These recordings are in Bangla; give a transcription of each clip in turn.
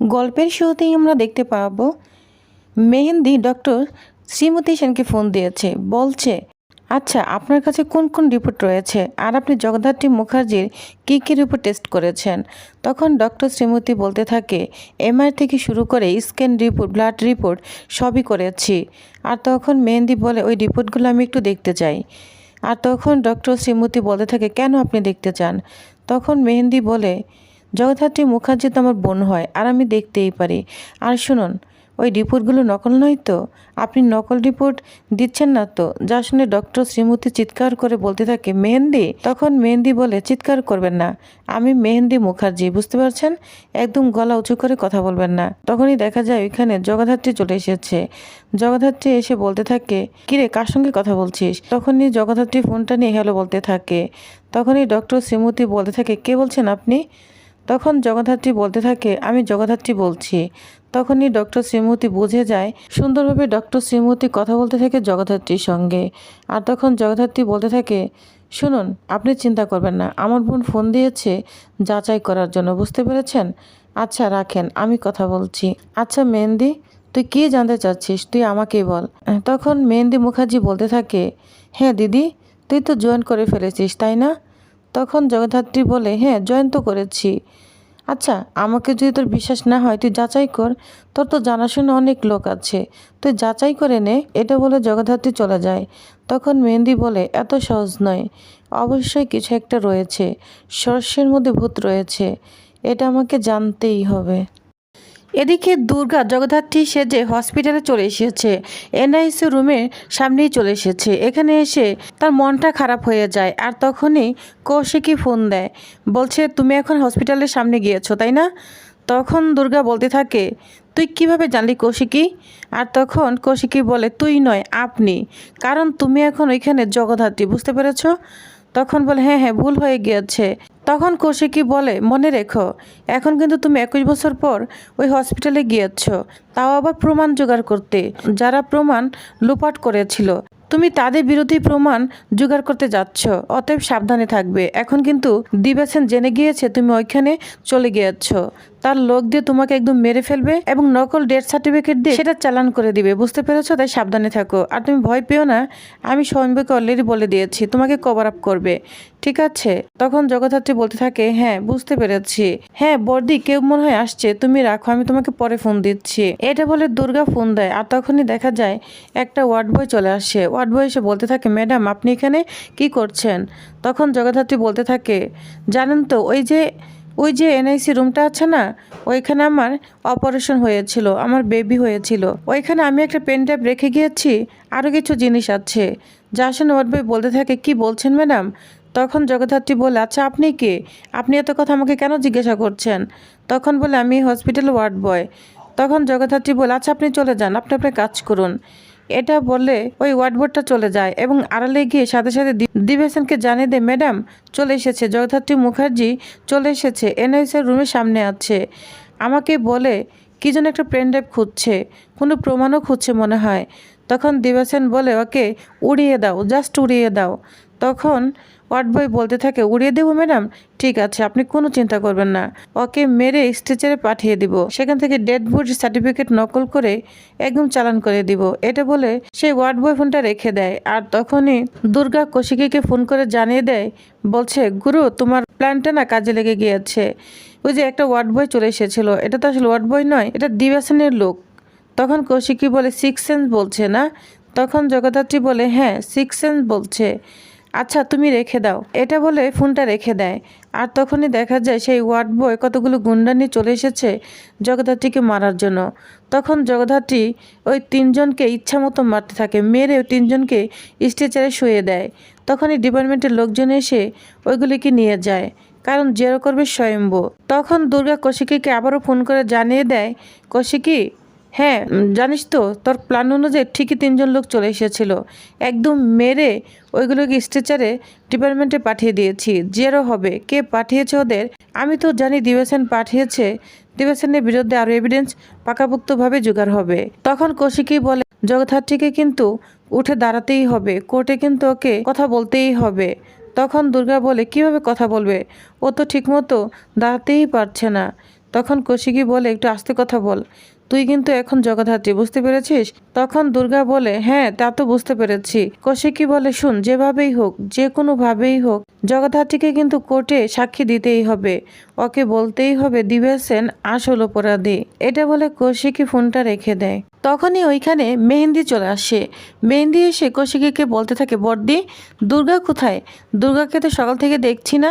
গল্পের শুরুতেই আমরা দেখতে পাবো, মেহেন্দি ডক্টর শ্রীমতী সেনকে ফোন দিয়েছে, বলছে আচ্ছা আপনার কাছে কোন কোন রিপোর্ট রয়েছে? আর আপনি জগদ্ধাত্রী মুখার্জির কী কী রিপোর্ট টেস্ট করেছেন? তখন ডক্টর শ্রীমতী বলতে থাকে, এমআর থেকে শুরু করে স্ক্যান রিপোর্ট, ব্লাড রিপোর্ট সবই করেছি। আর তখন মেহেন্দি বলে, ওই রিপোর্টগুলো আমি একটু দেখতে চাই। আর তখন ডক্টর শ্রীমতী বলতে থাকে, কেন আপনি দেখতে চান? তখন মেহেন্দি বলে জগদ্ধাত্রী মুখার্জি তো আমার বোন হয়, আর আমি দেখতেই পারি। আর শুনুন, ওই রিপোর্টগুলো নকল নয় তো? আপনি নকল রিপোর্ট দিচ্ছেন না তো? যা শুনে ডক্টর শ্রীমতী চিৎকার করে বলতে থাকে, মেহেন্দি? তখন মেহেন্দি বলে, চিৎকার করবেন না। আমি মেহেন্দি মুখার্জি, বুঝতে পারছেন? একদম গলা উঁচু করে কথা বলবেন না। তখনই দেখা যায় ওইখানে জগদ্ধাত্রী চলে এসেছে। জগদ্ধাত্রী এসে বলতে থাকে কিরে কার সঙ্গে কথা বলছিস? তখনই জগদ্ধাত্রী ফোনটা নিয়ে হ্যালো বলতে থাকে। তখনই ডক্টর শ্রীমতী বলতে থাকে, কে বলছেন আপনি? তখন জগদ্ধাত্রী বলতে থাকে, আমি জগদ্ধাত্রী বলছি। তখনই ডক্টর শ্রীমতী বুঝে যায়, সুন্দরভাবে ডক্টর শ্রীমতী কথা বলতে থাকে জগদ্ধাত্রীর সঙ্গে। আর তখন জগদ্ধাত্রী বলতে থাকে, শুনুন, আপনি চিন্তা করবেন না, আমার বোন ফোন দিয়েছে যাচাই করার জন্য, বুঝতে পেরেছেন? আচ্ছা রাখেন, আমি কথা বলছি। আচ্ছা মেহেন্দি, তুই কী জানতে চাচ্ছিস, তুই আমাকেই বল। তখন মেহেন্দি মুখার্জি বলতে থাকে হ্যাঁ দিদি, তুই তো জয়েন করে ফেলেছিস, তাই না? তখন জগদ্ধাত্রী বলে হ্যাঁ জয়ন্ত করেছি। আচ্ছা আমাকে যদি তোর বিশ্বাস না হয়, তুই যাচাই কর। তোর তো জানাশোনা অনেক লোক আছে। তুই যাচাই করে নে, এটা বলে জগদ্ধাত্রী চলে যায়। তখন মেহেন্দি বলে, এত সহজ নয়। অবশ্যই কিছু একটা রয়েছে। সরস্বের মধ্যে ভূত রয়েছে। এটা আমাকে জানতেই হবে। এদিকে দুর্গা জগদ্ধাত্রী সেজে হসপিটালে চলে এসেছে। এনআইসি রুমের সামনেই চলে এসেছে। এখানে এসে তার মনটা খারাপ হয়ে যায় আর তখনই কৌশিকই ফোন দেয়। বলছে, তুমি এখন হসপিটালের সামনে গিয়েছো, তাই না? তখন দুর্গা বলতে থাকে, তুই কীভাবে জানলি কৌশিকী? আর তখন কৌশিকী বলে, তুই নয়, আপনি। কারণ তুমি এখন ওইখানে জগদ্ধাত্রী, বুঝতে পেরেছ? তখন বলে হ্যাঁ হ্যাঁ ভুল হয়ে গিয়েছে। তখন কৌশিকী বলে, মনে রেখো, এখন কিন্তু তুমি একুশ বছর পর ওই হসপিটালে গিয়েছ। তাও আবার প্রমাণ জোগাড় করতে। যারা প্রমাণ লুপাট করেছিল, তুমি তাদের বিরোধী প্রমাণ জোগাড় করতে যাচ্ছ। অতএব সাবধানে থাকবে। এখন কিন্তু দিবেছেন জেনে গিয়েছে তুমি ওইখানে চলে গিয়েছ। তার লোক দিয়ে তোমাকে একদম মেরে ফেলবে এবং নকল ডেথ সার্টিফিকেট দিয়ে সেটা চালান করে দিবে। বুঝতে পেরেছ? তাই সাবধানে থাকো। আর তুমি ভয় পেও না। আমি স্বয়ংবকে অলরেডি বলে দিয়েছি, তোমাকে কভার আপ করবে। ঠিক আছে? তখন জগদ্ধাত্রী বলতে থাকে হ্যাঁ বুঝতে পেরেছি। হ্যাঁ বর্দি, কেউ মনে হয় আসছে। তুমি রাখো, আমি তোমাকে পরে ফোন দিচ্ছি। এটা বলে দুর্গা ফোন দেয়। আর তখনই দেখা যায়, একটা ওয়ার্ড বয় চলে আসে। ওয়ার্ড বয় এসে বলতে থাকে, ম্যাডাম, আপনি এখানে কি করছেন? তখন জগদ্ধাত্রী বলতে থাকে, জানেন তো, ওই যে ওই যে এনআইসি রুমটা আছে না, ওইখানে আমার অপারেশন হয়েছিল, আমার বেবি হয়েছিল। ওইখানে আমি একটা পেন ড্রাইভ রেখে গিয়েছি আরও কিছু জিনিস আছে। যা শুনে ওয়ার্ড বয় বলতে থাকে, কি বলছেন ম্যাডাম? তখন জগদ্ধাত্রী বলে আচ্ছা আপনি কে? আপনি এত কথা আমাকে কেন জিজ্ঞাসা করছেন? তখন বলে, আমি হসপিটাল ওয়ার্ড বয় তখন জগদ্ধাত্রী বলে আচ্ছা আপনি চলে যান, আপনি আপনার কাজ করুন। এটা বলে ওই ওয়ার্ডবোর্ডটা চলে যায় এবং আড়ালে গিয়ে সাথে সাথে দিবেশনকে জানিয়ে দেয়, ম্যাডাম, চলে এসেছে। জগদ্ধাত্রী মুখার্জি চলে এসেছে। এনআইসির রুমের সামনে আছে। আমাকে বলে, কী যেন একটা পেন ড্রাইভ খুঁজছে। কোনো প্রমাণও খুঁজছে মনে হয়। তখন দিবাসেন বলে, ওকে, উড়িয়ে দাও, জাস্ট উড়িয়ে দাও। তখন ওয়ার্ড বয় বলতে থাকে, উড়িয়ে দেবো, ম্যাডাম? ঠিক আছে, আপনি কোনো চিন্তা করবেন না। ওকে মেরে স্ট্রেচারে পাঠিয়ে দিব। সেখান থেকে ডেড বডি সার্টিফিকেট নকল করে একদম চালান করে দিব। এটা বলে সেই ওয়ার্ড বয় ফোনটা রেখে দেয় আর তখনই দুর্গা কৌশিকীকে ফোন করে জানিয়ে দেয়, বলছে, গুরু, তোমার প্ল্যানটা না কাজে লেগে গিয়েছে। ওই যে একটা ওয়ার্ড বয় চলে এসেছিল। এটা তো আসলে ওয়ার্ড বয় নয়, এটা দিবাসনের লোক। তখন কৌশিকী বলে সিক্স সেন্স বলছে না? তখন জগদ্ধাত্রী বলে হ্যাঁ সিক্স সেন্স বলছে। আচ্ছা তুমি রেখে দাও। এটা বলে ফোনটা রেখে দেয়। আর তখনই দেখা যায় সেই ওয়ার্ড বয় কতগুলো গুন্ডা নিয়ে চলে এসেছে জগদ্ধাত্রীকে মারার জন্য। তখন জগদ্ধাত্রী ওই তিনজনকে ইচ্ছা মতো মারতে থাকে, মেরে তিনজনকে স্ট্রেচারে শুয়ে দেয়। তখনই ডিপার্টমেন্টের লোকজন এসে ওইগুলিকে নিয়ে যায়, কারণ জেরো করবে স্বয়ম্ভু। তখন দুর্গা কৌশিকীকে আবারও ফোন করে জানিয়ে দেয়, কৌশিকী হ্যাঁ জানিস তো, তোর প্ল্যান অনুযায়ী ঠিকই তিনজন লোক চলে এসেছিল। একদম মেরে ওইগুলোকে স্ট্রেচারে ডিপার্টমেন্টে পাঠিয়ে দিয়েছি। জেরো হবে। কে পাঠিয়েছে ওদের? আমি তো জানি দিবেশন পাঠিয়েছে। দিবেশনের বিরুদ্ধে আরও এভিডেন্স পাকাপোক্তভাবে জোগাড় হবে। তখন কৌশিকী বলে, জগদ্ধাত্রীকে কিন্তু উঠে দাঁড়াতেই হবে। কোর্টে কিন্তু ওকে কথা বলতেই হবে। তখন দুর্গা বলে, কীভাবে কথা বলবে? ও তো ঠিকমতো দাঁড়াতেই পারছে না। তখন কৌশিকী বলে, একটু আস্তে কথা বল। তুই কিন্তু এখন জগদ্ধাত্রী, বুঝতে পেরেছিস? তখন দুর্গা বলে হ্যাঁ তা তো বুঝতে পেরেছি। কৌশিকী বলে, শুন, যেভাবেই হোক, যে কোনো ভাবেই হোক, জগদ্ধাত্রীকে কিন্তু কোর্টে সাক্ষী দিতেই হবে। ওকে বলতেই হবে দিবে সেন আসল অপরাধী। এটা বলে কৌশিকী ফোনটা রেখে দেয়। তখনই ওইখানে মেহেন্দি চলে আসে। মেহেন্দি এসে কৌশিকীকে বলতে থাকে, বর্দি, দুর্গা কোথায়? দুর্গাকে তো সকাল থেকে দেখছি না।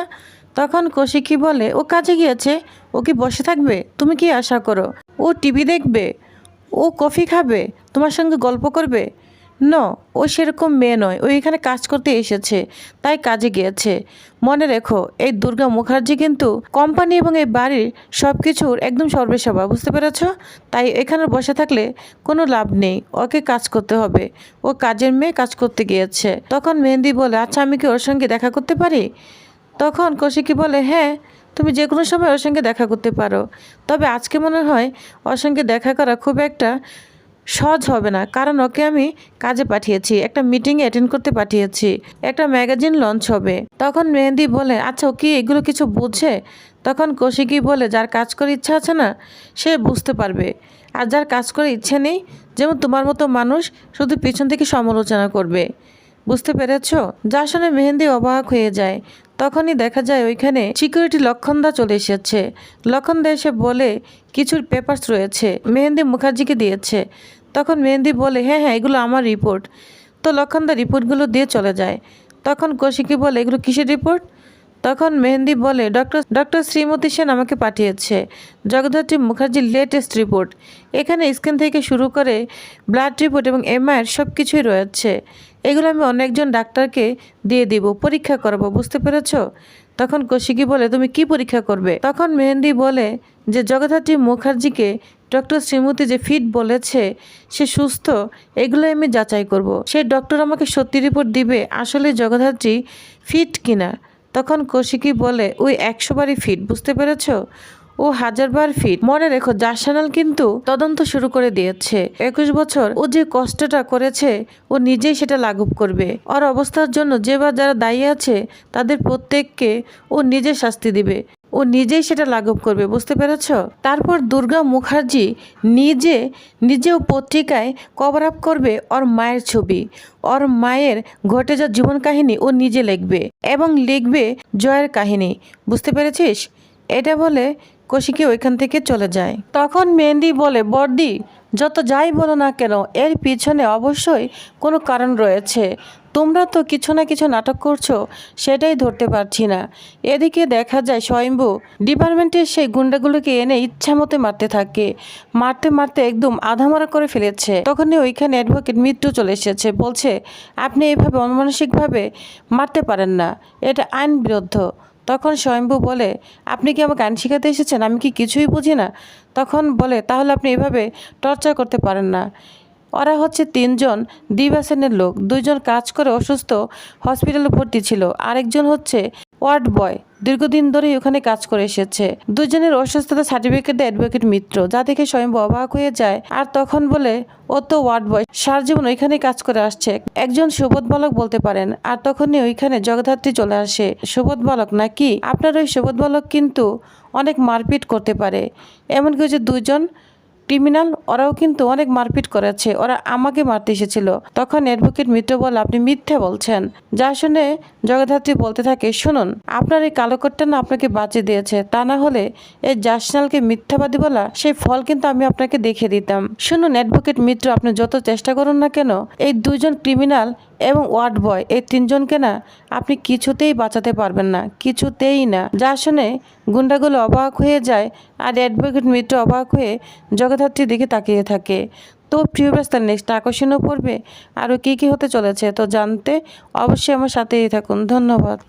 তখন কৌশিকী বলে, ও কাজে গিয়েছে? ও কি বসে থাকবে? তুমি কি আশা করো? ও টিভি দেখবে? ও কফি খাবে? তোমার সঙ্গে গল্প করবে? ন, ও সেরকম মেয়ে নয়। ও এখানে কাজ করতে এসেছে, তাই কাজে গিয়েছে। মনে রেখো, এই দুর্গা মুখার্জি কিন্তু কোম্পানি এবং এই বাড়ির সব কিছুর একদম সর্বেসভা বুঝতে পেরেছ? তাই এখানে বসে থাকলে কোনো লাভ নেই। ওকে কাজ করতে হবে। ও কাজের মেয়ে কাজ করতে গিয়েছে। তখন মেহেন্দি বলে আচ্ছা আমি কি ওর সঙ্গে দেখা করতে পারি? তখন কৌশিকী বলে হ্যাঁ তুমি যে কোনো সময় ওর সঙ্গে দেখা করতে পারো। তবে আজকে মনে হয় ওর সঙ্গে দেখা করা খুব একটা সহজ হবে না। কারণ ওকে আমি কাজে পাঠিয়েছি, একটা মিটিংয়ে অ্যাটেন্ড করতে পাঠিয়েছি, একটা ম্যাগাজিন লঞ্চ হবে। তখন মেহেন্দি বলে আচ্ছা ও কি এগুলো কিছু বুঝে? তখন কৌশিকী বলে, যার কাজ করে ইচ্ছা আছে না, সে বুঝতে পারবে। আর যার কাজ করে ইচ্ছে নেই, যেমন তোমার মতো মানুষ শুধু পিছন থেকে সমালোচনা করবে। বুঝতে পেরেছ? যা শুনে মেহেন্দি অবাক হয়ে যায়। তখনই দেখা যায় ওইখানে সিকিউরিটি লক্ষণদা চলে এসেছে। লক্ষণদা এসে বলে কিছুর পেপার্স রয়েছে, মেহেন্দি মুখার্জিকে দিয়েছে। তখন মেহেন্দি বলে হ্যাঁ হ্যাঁ এগুলো আমার রিপোর্ট তো লক্ষণদা রিপোর্টগুলো দিয়ে চলে যায়। তখন কৌশিকী বলে, এগুলো কিসের রিপোর্ট তখন মেহেন্দি বলে, ডক্টর ডক্টর শ্রীমতী সেন আমাকে পাঠিয়েছে। জগদ্ধাত্রী মুখার্জির লেটেস্ট রিপোর্ট। এখানে স্ক্যান থেকে শুরু করে ব্লাড রিপোর্ট এবং এমআইয়ের সব কিছুই রয়েছে। এগুলো আমি অনেকজন ডাক্তারকে দিয়ে দিব, পরীক্ষা করাবো, বুঝতে পেরেছ? তখন কৌশিকী বলে, তুমি কি পরীক্ষা করবে? তখন মেহেন্দি বলে যে, জগদ্ধাত্রী মুখার্জিকে ডক্টর শ্রীমতী যে ফিট বলেছে, সে সুস্থ এগুলো আমি যাচাই করব। সেই ডক্টর আমাকে সত্যি রিপোর্ট দিবে, আসলে জগদ্ধাত্রী ফিট কিনা? তখন কৌশিকী বলে, ওই একশো বারই ফিট বুঝতে পেরেছ? ও হাজারবার ফিট মনে রেখো জার্সানাল কিন্তু তদন্ত শুরু করে দিয়েছে। একুশ বছর ও যে কষ্টটা করেছে, ও নিজেই সেটা লাঘব করবে। ওর অবস্থার জন্য যে বা যারা দায়ী আছে, তাদের প্রত্যেককে ও নিজে শাস্তি দিবে। ও নিজেই সেটা লাঘব করবে, বুঝতে পেরেছ? তারপর দুর্গা মুখার্জি নিজে, নিজেও পত্রিকায় কভার আপ করবে ওর মায়ের ছবি। ওর মায়ের ঘটে যাওয়া জীবন কাহিনী ও নিজে লিখবে এবং লিখবে জয়ের কাহিনী, বুঝতে পেরেছিস? এটা বলে কৌশিকী ওইখান থেকে চলে যায়। তখন মেহেন্দি বলে বর্দি যত যাই বলো না কেন, এর পিছনে অবশ্যই কোনো কারণ রয়েছে। তোমরা তো কিছু না কিছু নাটক করছ, সেটাই ধরতে পারছি না। এদিকে দেখা যায় স্বয়ম্ভু ডিপার্টমেন্টের সেই গুন্ডাগুলোকে এনে ইচ্ছা মতো মারতে থাকে। মারতে মারতে একদম আধামারা করে ফেলেছে। তখনই ওইখানে অ্যাডভোকেট মৃত্যু চলে এসেছে। বলছে, আপনি এইভাবে অনমানসিকভাবে মারতে পারেন না। এটা আইন বিরুদ্ধ। তখন স্বয়ম্ভু বলে, আপনি কি আমাকে আইন শিখাতে এসেছেন? আমি কি কিছুই বুঝি না? তখন বলে, তাহলে আপনি এভাবে টর্চার করতে পারেন না। ওরা হচ্ছে তিনজন দিবাসেনের লোক। দুইজন কাজ করে অসুস্থ, হসপিটালে ভর্তি ছিল। আরেকজন হচ্ছে ওয়ার্ড বয়, দীর্ঘদিন ধরেই ওখানে কাজ করে এসেছে। দুজনের অসুস্থতা সার্টিফিকেট দেয় অ্যাডভোকেট মিত্র। যা দেখে স্বয়ং অবাক হয়ে যায় আর তখন বলে, ও তো ওয়ার্ড বয়, সার জীবন ওইখানেই কাজ করে আসছে। একজন সুবোধ বালক বলতে পারেন। আর তখনই ওইখানে জগদ্ধাত্রী চলে আসে। সুবোধ বালক নাকি? আপনার ওই সুবোধ বালক কিন্তু অনেক মারপিট করতে পারে। এমনকি যে দুজন ক্রিমিনাল, ওরাও কিন্তু অনেক মারপিট করেছে, ওরা আমাকে মারতে এসেছিল। তখন অ্যাডভোকেট মিত্র বলে আপনি মিথ্যে বলছেন। যা শুনে জগদ্ধাত্রী বলতে থাকে, শুনুন, আপনার এই কালো কোটটা না আপনাকে বাঁচিয়ে দিয়েছে। তা না হলে এই জাসনালকে মিথ্যাবাদী বলা, সেই ফল কিন্তু আমি আপনাকে দেখিয়ে দিতাম। শুনুন অ্যাডভোকেট মিত্র, আপনি যত চেষ্টা করুন না কেন, এই দুজন ক্রিমিনাল এবং ওয়ার্ড বয়, এই তিনজনকে না আপনি কিছুতেই বাঁচাতে পারবেন না, কিছুতেই না। যা শুনে গুন্ডাগুলো অবাক হয়ে যায় আর অ্যাডভোকেট মিত্র অবাক হয়ে জগদ্ধাত্রীর দিকে তাকিয়ে থাকে। তো প্রিয় ব্যস্তার নেক্সট আকর্ষণও পড়বে আরও কী কী হতে চলেছে তো জানতে অবশ্যই আমার সাথেই থাকুন। ধন্যবাদ।